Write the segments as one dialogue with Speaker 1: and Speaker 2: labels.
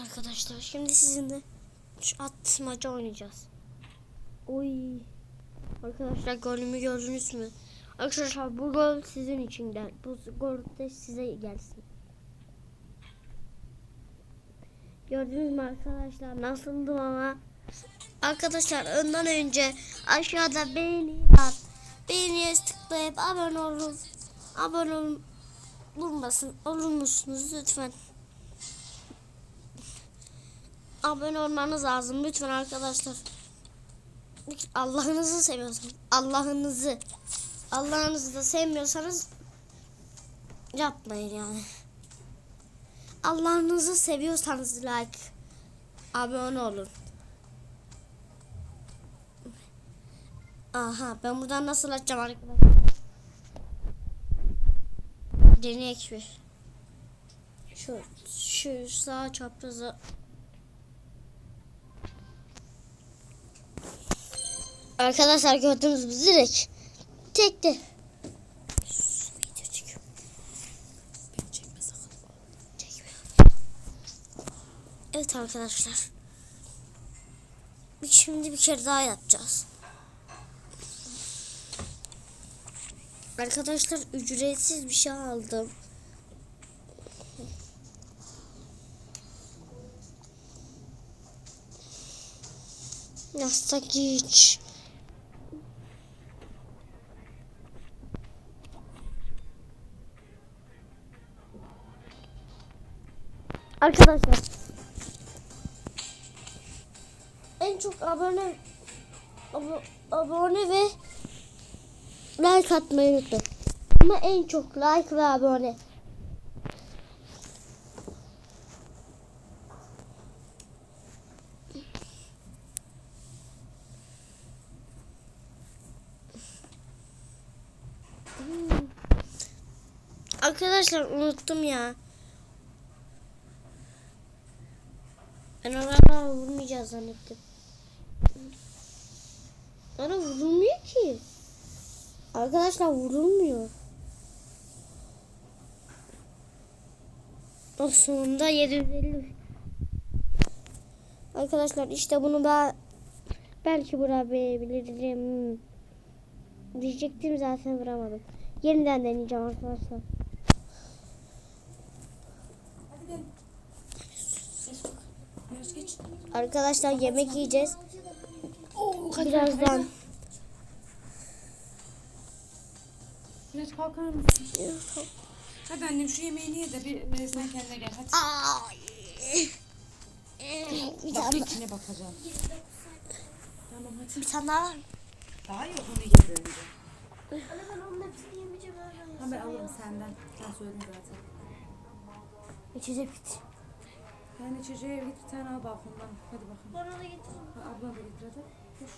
Speaker 1: Arkadaşlar şimdi sizinle şu atmaca oynayacağız. Oy. Arkadaşlar golümü gördünüz mü? Arkadaşlar bu gol sizin için gel. Bu gol de size gelsin. Gördünüz mü arkadaşlar nasıldım ama. Arkadaşlar önden önce aşağıda beğeni at. Beğeniye tıklayıp abone olun. Abone olun. Bulmasın. Olur musunuz lütfen? Abone olmanız lazım lütfen arkadaşlar. Allah'ınızı seviyorsanız Allah'ınızı Allah'ınızı da sevmiyorsanız yapmayın yani. Allah'ınızı seviyorsanız like abone olun. Aha ben buradan nasıl açacağım arkadaşlar? Deneyek bir. Şu, şu sağ çaprazı Arkadaşlar gördünüz mü direkt. Çekmiyorum. Evet arkadaşlar. Şimdi bir kere daha yapacağız. Arkadaşlar ücretsiz bir şey aldım. Yastak hiç. Arkadaşlar en çok abone abo- abone ve like atmayı unutmayın. Ama en çok like ve abone. Arkadaşlar unuttum ya. Ben ona vurmayacağız zannettim. Bana vurulmuyor ki. Arkadaşlar vurulmuyor. O sonunda 750. Arkadaşlar işte bunu ben belki vurabilirim. Diyecektim zaten vuramadım. Yeniden deneyeceğim arkadaşlar.
Speaker 2: Hadi gel. Geç geç.
Speaker 1: Arkadaşlar yemek yiyeceğiz. Birazdan.
Speaker 2: Biraz kalkar mısın? Hadi annem şu yemeğini ye de bir sen kendine gel. Hadi.
Speaker 1: Bir
Speaker 2: Bak
Speaker 1: tane,
Speaker 2: içine bakacağım. Tamam hadi.
Speaker 1: bir tane daha var mı?
Speaker 2: Daha yok onu ye önce.
Speaker 1: Anne ben onun hepsini yemeyeceğim.
Speaker 2: Ha ben alırım senden. Sen söyledin zaten.
Speaker 1: İçecek bitti.
Speaker 2: Yani içeceğe git bir tane al balkondan. Hadi bakalım.
Speaker 1: Bana da getirin.
Speaker 2: Ha, ablan da getir hadi. Koş.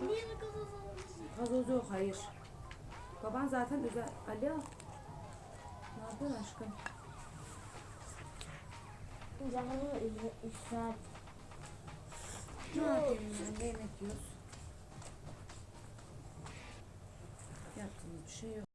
Speaker 1: Niye de gazoz almışsın?
Speaker 2: Gazoz yok hayır. Baban zaten özel. Alo. Ne yapıyorsun aşkım?
Speaker 1: Canımı üstler.
Speaker 2: Ne yapayım ben? Ne yemek yiyoruz? Yaptığımız bir şey yok.